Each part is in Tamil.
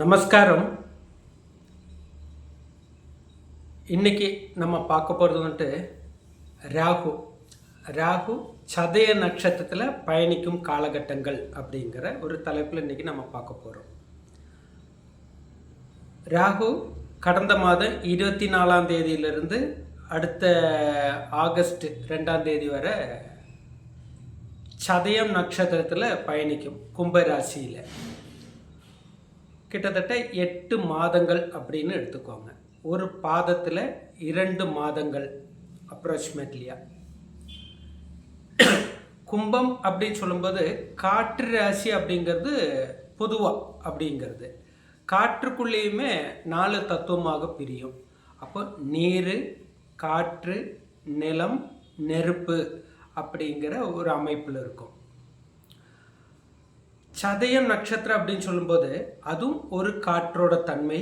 நமஸ்காரம். இன்னைக்கு நம்ம பார்க்க போகிறது வந்துட்டு ராகு. ராகு சதய நட்சத்திரத்தில் பயணிக்கும் காலகட்டங்கள் அப்படிங்கிற ஒரு தலைப்பில் இன்னைக்கு நம்ம பார்க்க போகிறோம் ராகு கடந்த மாதம் இருபத்தி நாலாம் தேதியிலிருந்து அடுத்த ஆகஸ்ட் ரெண்டாம் தேதி வரை சதயம் நட்சத்திரத்தில் பயணிக்கும் கும்பராசியில். கிட்டத்தட்ட எட்டு மாதங்கள் அப்படின்னு எடுத்துக்கோங்க. ஒரு பாதத்தில் இரண்டு மாதங்கள் அப்ராக்சிமேட்லியா கும்பம் அப்படின்னு சொல்லும்போது காற்று ராசி அப்படிங்கிறது பொதுவாக அப்படிங்கிறது. காற்றுக்குள்ளேயுமே நாலு தத்துவமாக பிரியும். அப்போ நீர் காற்று நிலம் நெருப்பு அப்படிங்கிற ஒரு அமைப்பில் இருக்கும். சதயம் நட்சத்திரம் அப்படின்னு சொல்லும்போது அதுவும் ஒரு காற்றோட தன்மை.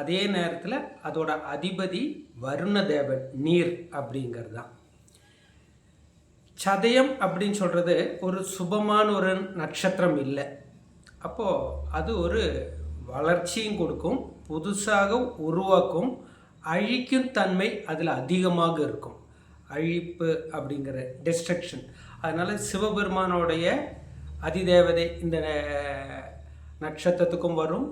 அதே நேரத்தில் அதோட அதிபதி வருண தேவன் நீர் அப்படிங்கிறது தான் சதயம் அப்படின்னு சொல்கிறது ஒரு சுபமான ஒரு நட்சத்திரம் இல்லை. அப்போது அது ஒரு வளர்ச்சியும் கொடுக்கும் புதுசாக உருவாக்கும் அழிக்கும் தன்மை அதில் அதிகமாக இருக்கும். அழிப்பு அப்படிங்கிற டிஸ்ட்ரக்ஷன் அதனால் சிவபெருமானோடைய அதிதேவதை இந்த நட்சத்திரத்துக்கும் வரும்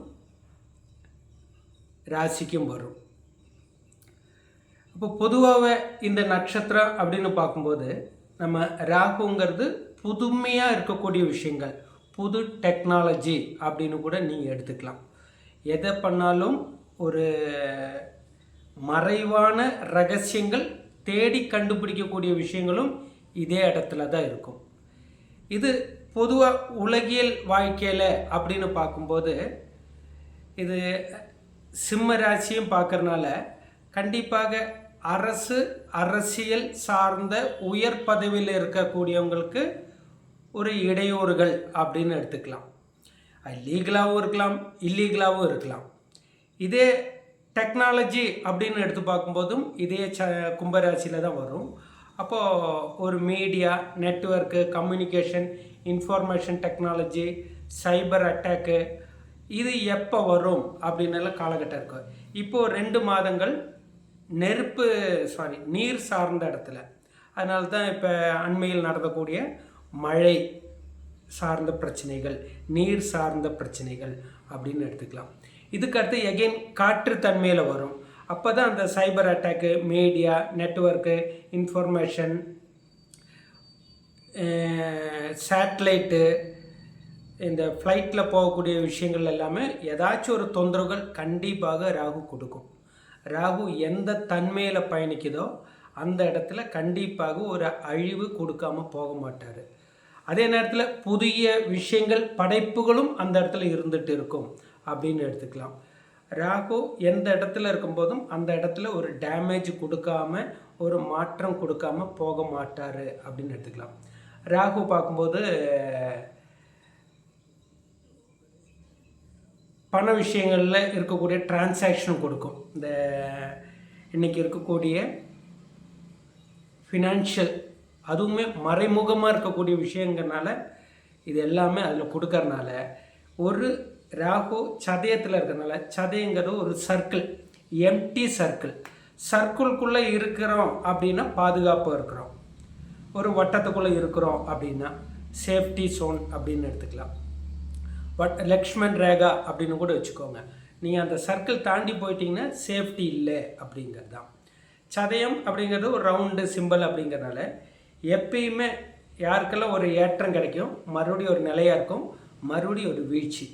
ராசிக்கும் வரும். இப்போ பொதுவாகவே இந்த நட்சத்திரம் அப்படின்னு பார்க்கும்போது நம்ம ராகுங்கிறது புதுமையாக இருக்கக்கூடிய விஷயங்கள். புது டெக்னாலஜி அப்படின்னு கூட நீங்கள் எடுத்துக்கலாம். எதை பண்ணாலும் ஒரு மறைவான ரகசியங்கள் தேடி கண்டுபிடிக்கக்கூடிய விஷயங்களும் இதே இடத்துல தான் இருக்கும். இது பொதுவாக உலகியல் வாழ்க்கையில் அப்படின்னு பார்க்கும்போது இது சிம்ம ராசியும் பார்க்கறனால கண்டிப்பாக அரசு அரசியல் சார்ந்த உயர் பதவியில் இருக்கக்கூடியவங்களுக்கு ஒரு இடையூறுகள் அப்படின்னு எடுத்துக்கலாம். லீகலாகவும் இருக்கலாம் இல்லீகலாகவும் இருக்கலாம். இதே டெக்னாலஜி அப்படின்னு எடுத்து பார்க்கும்போதும் இதே ச கும்பராசியில் தான் வரும். அப்போது ஒரு media network communication information technology cyber attack இது எப்போ வரும் அப்படின்னெல்லாம் காலகட்டம் இருக்கும் இப்போது ரெண்டு மாதங்கள் நெருப்பு சாரி நீர் சார்ந்த இடத்துல. அதனால தான் இப்போ அண்மையில் நடக்கக்கூடிய மழை சார்ந்த பிரச்சனைகள் நீர் சார்ந்த பிரச்சனைகள் அப்படின்னு எடுத்துக்கலாம். இதுக்கடுத்து எகெயின் காற்று தன்மையில் வரும். அப்போ தான் அந்த cyber attack media network information satellite இந்த ஃப்ளைட்டில் போகக்கூடிய விஷயங்கள் எல்லாமே ஏதாச்சும் ஒரு தொந்தரவுகள் கண்டிப்பாக ராகு கொடுக்கும். ராகு எந்த தன்மையில் பயணிக்குதோ அந்த இடத்துல கண்டிப்பாக ஒரு அழிவு கொடுக்காம போக மாட்டார். அதே நேரத்தில் புதிய விஷயங்கள் படைப்புகளும் அந்த இடத்துல இருந்துகிட்டு இருக்கும். அப்படின்னு எடுத்துக்கலாம். ராகு எந்த இடத்துல இருக்கும்போதும் அந்த இடத்துல ஒரு டேமேஜ் கொடுக்காம ஒரு மாற்றம் கொடுக்காம போக மாட்டார் அப்படின்னு எடுத்துக்கலாம். ராகு பார்க்கும்போது பண விஷயங்களில் இருக்கக்கூடிய டிரான்சாக்ஷன் கொடுக்கும். இந்த இன்றைக்கி இருக்கக்கூடிய ஃபினான்ஷியல் அதுவுமே மறைமுகமாக இருக்கக்கூடிய விஷயங்கிறனால இது எல்லாமே அதில் கொடுக்கறனால ஒரு ராகு சதயத்தில் இருக்கிறனால சதயங்கிறது ஒரு சர்க்கிள் எம்டி சர்க்கிள் சர்க்கிள்குள்ளே இருக்கிறோம் அப்படின்னா பாதுகாப்பாக இருக்கிறோம். ஒரு வட்டத்துக்குள்ளே இருக்கிறோம் அப்படின்னா சேஃப்டி சோன் அப்படின்னு எடுத்துக்கலாம். வட் லக்ஷ்மண் ரேகா அப்படின்னு கூட வச்சுக்கோங்க. நீங்கள் அந்த சர்க்கிள் தாண்டி போயிட்டீங்கன்னா சேஃப்டி இல்லை அப்படிங்கிறது தான் சதயம் அப்படிங்கிறது ஒரு ரவுண்டு சிம்பிள் அப்படிங்கிறனால எப்பயுமே யாருக்கெல்லாம் ஒரு ஏற்றம் கிடைக்கும் மறுபடியும் ஒரு நிலையாக இருக்கும் மறுபடியும் ஒரு வீழ்ச்சி.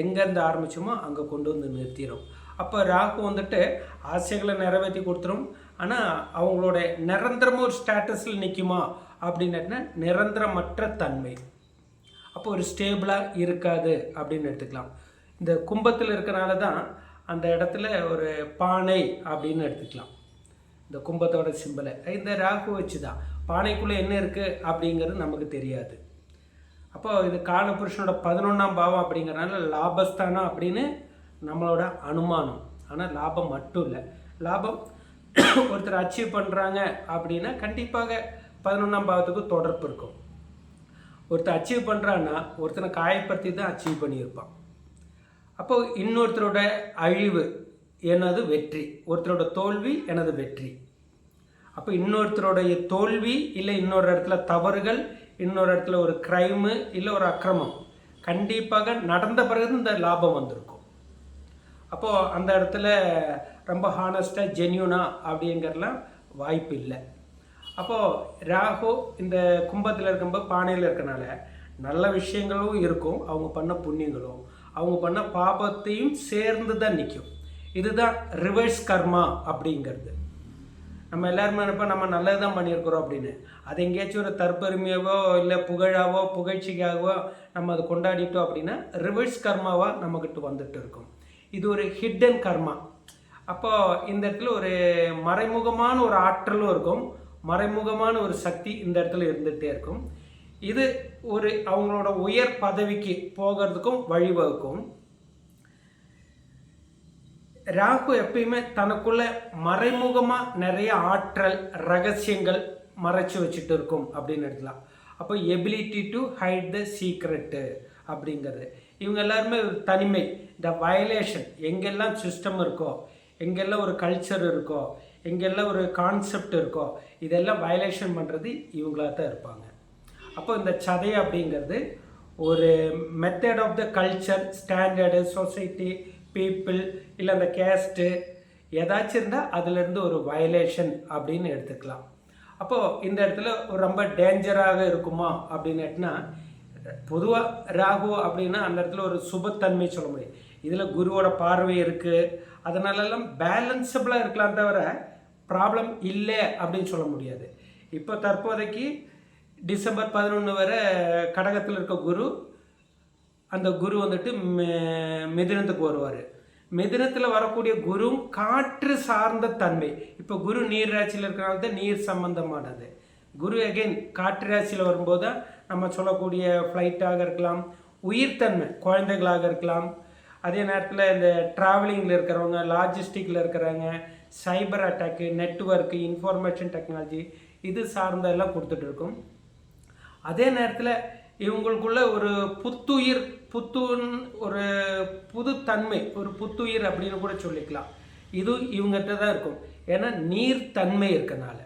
எங்கேருந்து ஆரம்பிச்சோமோ அங்கே கொண்டு வந்து நிறுத்திடும். அப்போ ராகு வந்துட்டு ஆசைகளை நிறைவேற்றி கொடுத்துரும். ஆனால் அவங்களோட நிரந்தரமாக ஒரு ஸ்டேட்டஸில் நிற்குமா அப்படின்னா நிரந்தரமற்ற தன்மை. அப்போ ஒரு ஸ்டேபிளாக இருக்காது அப்படின்னு எடுத்துக்கலாம். இந்த கும்பத்தில் இருக்கிறனால தான் அந்த இடத்துல ஒரு பானை அப்படின்னு எடுத்துக்கலாம். இந்த கும்பத்தோட சிம்பிளை இந்த ராகு வச்சு தான் பானைக்குள்ளே என்ன இருக்குது அப்படிங்கிறது நமக்கு தெரியாது. அப்போ இது காலபுருஷனோட பதினொன்றாம் பாவம் அப்படிங்கிறனால லாபஸ்தானம் அப்படின்னு நம்மளோட அனுமானம். ஆனால் லாபம் மட்டும் இல்லை. லாபம் ஒருத்தர் அச்சீவ் பண்ணுறாங்க அப்படின்னா கண்டிப்பாக பதினொன்றாம் பாவத்துக்கு தொடர்பு இருக்கும். ஒருத்தர் அச்சீவ் பண்ணுறான்னா ஒருத்தனை காயப்படுத்தி தான் அச்சீவ் பண்ணியிருப்பான். அப்போ இன்னொருத்தரோட அழிவு எனது வெற்றி ஒருத்தரோட தோல்வி எனது வெற்றி. அப்போ இன்னொருத்தருடைய தோல்வி இல்லை இன்னொரு இடத்துல தவறுகள் இன்னொரு இடத்துல ஒரு க்ரைமு இல்லை ஒரு அக்கிரமம். கண்டிப்பாக நடந்த பிறகு இந்த லாபம் வந்திருக்கும். அப்போது அந்த இடத்துல ரொம்ப ஹானஸ்டாக ஜென்யூனா அப்படிங்கிறலாம் வாய்ப்பு இல்லை. அப்போது ராகு இந்த கும்பத்தில் இருக்கும்போது பானையில் இருக்கனால நல்ல விஷயங்களும் இருக்கும். அவங்க பண்ண புண்ணியங்களும். அவங்க பண்ண பாபத்தையும் சேர்ந்து தான் நிற்கும் இதுதான் ரிவர்ஸ் கர்மா அப்படிங்கிறது. நம்ம எல்லாருமே நினைப்போம் நம்ம நல்லது தான் பண்ணியிருக்கிறோம் அப்படின்னு. அது எங்கேயாச்சும் ஒரு தற்பெருமையாவோ இல்லை புகழாவோ புகழ்ச்சிக்காகவோ நம்ம அதை கொண்டாடிட்டோம் அப்படின்னா ரிவர்ஸ் கர்மாவாக நம்மக்கிட்ட வந்துட்டு இருக்கும். இது ஒரு ஹிட்டன் கர்மா அப்போது இந்த இடத்துல ஒரு மறைமுகமான ஒரு ஆற்றலும் இருக்கும். மறைமுகமான ஒரு சக்தி இந்த இடத்துல இருந்துகிட்டே இருக்கும். இது ஒரு அவங்களோட உயர் பதவிக்கு போகிறதுக்கும் வழிவகுக்கும். ராகு எப்பயுமே தனக்குள்ள மறைமுகமாக நிறைய ஆற்றல் ரகசியங்கள் மறைச்சு வச்சுட்டு இருக்கும் அப்படின்னு எடுக்கலாம் அப்போ ability to hide the secret அப்படிங்கிறது. இவங்க எல்லாருமே ஒரு தனிமை. இந்த வயலேஷன் எங்கெல்லாம் சிஸ்டம் இருக்கோ எங்கெல்லாம் ஒரு கல்ச்சர் இருக்கோ எங்கெல்லாம் ஒரு கான்செப்ட் இருக்கோ இதெல்லாம் வயலேஷன் பண்ணுறது இவங்களாக தான் இருப்பாங்க. அப்போ இந்த சதை அப்படிங்கிறது ஒரு method of the culture standard society people இல்லை அந்த கேஸ்ட்டு ஏதாச்சும் இருந்தால் அதுலேருந்து ஒரு வயலேஷன் அப்படின்னு எடுத்துக்கலாம். அப்போது இந்த இடத்துல ரொம்ப டேஞ்சராக இருக்குமா அப்படின்னுட்டுனா பொதுவாக ராகு அப்படின்னா அந்த இடத்துல ஒரு சுபத்தன்மை சொல்ல முடியும். இதில் குருவோட பார்வை இருக்குது அதனாலெல்லாம் பேலன்சபிளாக இருக்கலாம் தவிர ப்ராப்ளம் இல்லை அப்படின்னு சொல்ல முடியாது. இப்போ தற்போதைக்கு டிசம்பர் பதினொன்று வரை கடகத்தில் இருக்க குரு அந்த குரு வந்துட்டு மெ- வருவார். மிதினத்தில் வரக்கூடிய குருவும் காற்று சார்ந்த தன்மை. இப்போ குரு நீர் ராசியில் இருக்கிறனால தான் நீர் சம்பந்தமானது. குரு அகைன் காற்று ராசியில் வரும்போது தான் நம்ம சொல்லக்கூடிய ஃப்ளைட்டாக இருக்கலாம் உயிர்த்தன்மை குழந்தைகளாக இருக்கலாம். அதே நேரத்தில் இந்த ட்ராவலிங்கில் இருக்கிறவங்க லாஜிஸ்டிக்கில் இருக்கிறவங்க cyber attack network information technology இது சார்ந்தெல்லாம் எல்லாம் கொடுத்துட்ருக்கும் அதே நேரத்தில் இவங்களுக்குள்ள ஒரு புத்துயிர் புத்துன் ஒரு புதுத்தன்மை ஒரு புத்துயிர் அப்படின்னு கூட சொல்லிக்கலாம். இது இவங்ககிட்ட தான் இருக்கும். ஏன்னா நீர் தன்மை இருக்கனால.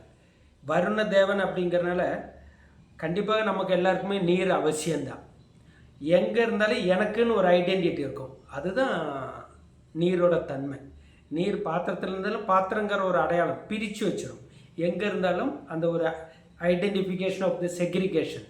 வருண தேவன் அப்படிங்கிறனால கண்டிப்பாக நமக்கு எல்லாருக்குமே நீர் அவசியம்தான். எங்கே இருந்தாலும் எனக்குன்னு ஒரு ஐடென்டிட்டி இருக்கும். அதுதான் நீரோட தன்மை. நீர் பாத்திரத்தில் இருந்தாலும் பாத்திரங்கிற ஒரு அடையாளம் பிரித்து வச்சிடும் எங்கே இருந்தாலும் அந்த ஒரு ஐடென்டிஃபிகேஷன் ஆஃப் த செக்ரிகேஷன்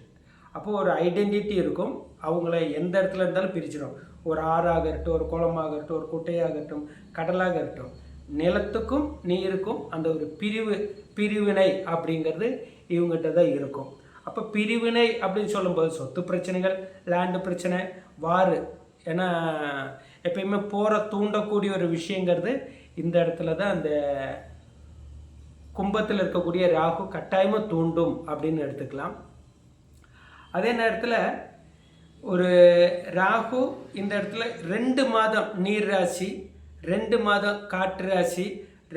அப்போது ஒரு ஐடென்டிட்டி இருக்கும். அவங்கள எந்த இடத்துல இருந்தாலும் பிரிச்சிடும் ஒரு ஆறாக இருக்கட்டும் ஒரு குளமாக இருக்கட்டும் ஒரு குட்டையாகட்டும் கடலாக இருக்கட்டும். நிலத்துக்கும் நீருக்கும் அந்த ஒரு பிரிவு பிரிவினை அப்படிங்கிறது இவங்ககிட்ட தான் இருக்கும். அப்போ பிரிவினை அப்படின்னு சொல்லும்போது சொத்து பிரச்சனைகள் லேண்டு பிரச்சனை வாறு ஏன்னா எப்பயுமே போகிற தூண்டக்கூடிய ஒரு விஷயங்கிறது இந்த இடத்துல தான் அந்த கும்பத்தில் இருக்கக்கூடிய ராகு கட்டாயமாக தூண்டும் அப்படின்னு எடுத்துக்கலாம். அதே நேரத்தில் ஒரு ராகு இந்த இடத்துல ரெண்டு மாதம் நீர் ராசி ரெண்டு மாதம் காற்று ராசி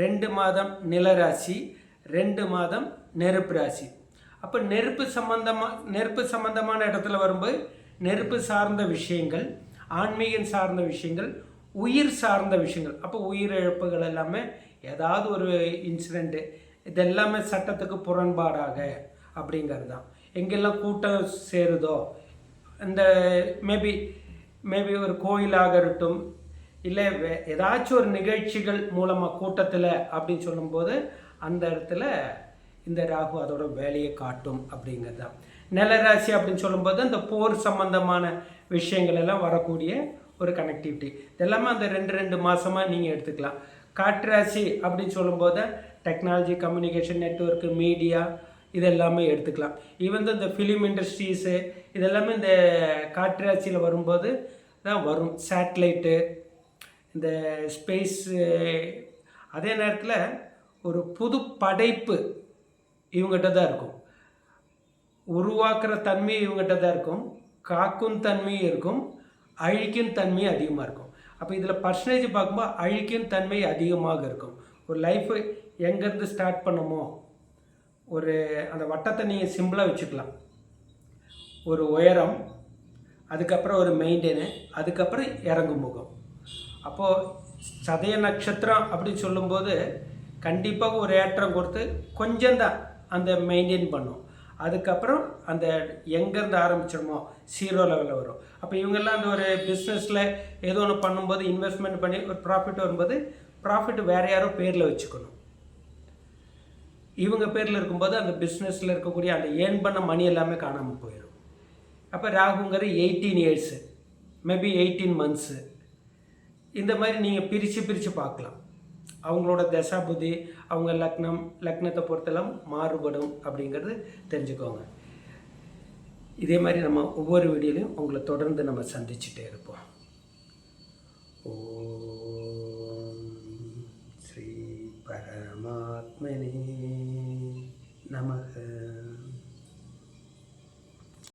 ரெண்டு மாதம் நில ராசி ரெண்டு மாதம் நெருப்பு ராசி. அப்போ நெருப்பு சம்பந்தமாக நெருப்பு சம்பந்தமான இடத்துல வரும்போது நெருப்பு சார்ந்த விஷயங்கள் ஆன்மீகம் சார்ந்த விஷயங்கள் உயிர் சார்ந்த விஷயங்கள். அப்போ உயிரிழப்புகள் எல்லாமே ஏதாவது ஒரு இன்சிடெண்ட்டு இதெல்லாமே சட்டத்துக்கு புறன்பாடாக அப்படிங்கிறது தான் எங்கெல்லாம் கூட்டம் சேருதோ இந்த மேபி மேபி ஒரு கோயிலாக இருக்கட்டும் இல்லை வே- ஏதாச்சும் ஒரு நிகழ்ச்சிகள் மூலமாக கூட்டத்தில் அப்படின்னு சொல்லும்போது அந்த இடத்துல இந்த ராகு அதோட வேலையை காட்டும் அப்படிங்கிறது தான். நிலராசி அப்படின்னு சொல்லும்போது அந்த போர் சம்பந்தமான விஷயங்கள் எல்லாம் வரக்கூடிய ஒரு கனெக்டிவிட்டி இதெல்லாமே அந்த ரெண்டு ரெண்டு மாதமாக நீங்கள் எடுத்துக்கலாம். காற்றாசி அப்படின்னு சொல்லும்போது டெக்னாலஜி கம்யூனிகேஷன் நெட்வொர்க்கு மீடியா இது எல்லாமே எடுத்துக்கலாம் ஈவன் இந்த ஃபிலிம் இண்டஸ்ட்ரீஸு இதெல்லாமே இந்த காற்றாட்சியில் வரும்போது தான் வரும். சேட்டலைட்டு இந்த ஸ்பேஸு அதே நேரத்தில் ஒரு புது படைப்பு இவங்ககிட்ட தான் இருக்கும். உருவாக்குற தன்மை இவங்ககிட்ட தான் இருக்கும். காக்கும் தன்மையும் இருக்கும். அழிக்கும் தன்மையும் அதிகமாக இருக்கும். அப்போ இதில் பர்சன்டேஜ் பார்க்கும்போது அழிக்கும் தன்மை அதிகமாக இருக்கும். ஒரு லைஃப் எங்கேருந்து ஸ்டார்ட் பண்ணமோ ஒரு அந்த வட்டத்தை நீங்கள் சிம்பிளாக வச்சுக்கலாம். ஒரு உயரம் அதுக்கப்புறம் ஒரு மெயின்டெய்னு அதுக்கப்புறம் இறங்கும் முகம். அப்போது சதய நட்சத்திரம் அப்படின்னு சொல்லும்போது கண்டிப்பாக ஒரு ஏற்றம் கொடுத்து கொஞ்சம்தான் அந்த மெயின்டைன் பண்ணும். அதுக்கப்புறம் அந்த எங்கேருந்து ஆரம்பிச்சிடுமோ சீரோ லெவலில் வரும். அப்போ இவங்கெல்லாம் அந்த ஒரு பிஸ்னஸில் ஏதோ ஒன்று பண்ணும்போது இன்வெஸ்ட்மெண்ட் பண்ணி ஒரு ப்ராஃபிட் வரும்போது ப்ராஃபிட் வேறு யாரோ பேரில் வச்சுக்கணும். இவங்க பேரில் இருக்கும்போது அந்த பிஸ்னஸில் இருக்கக்கூடிய அந்த ஏர்ன் பண்ண மணி எல்லாமே காணாமல் போயிடும். அப்போ ராகுங்கிறது eighteen years maybe eighteen months இந்த மாதிரி நீங்கள் பிரித்து பிரித்து பார்க்கலாம். அவங்களோட தசாபுதி அவங்க லக்னம் லக்னத்தை பொறுத்தெல்லாம் மாறுபடும் அப்படிங்கிறது தெரிஞ்சுக்கோங்க. இதே மாதிரி நம்ம ஒவ்வொரு வீடியோலையும் உங்களை தொடர்ந்து நம்ம சந்திச்சுட்டே இருப்போம். ஓம் ஸ்ரீ பரமாத்மனே. la, eh,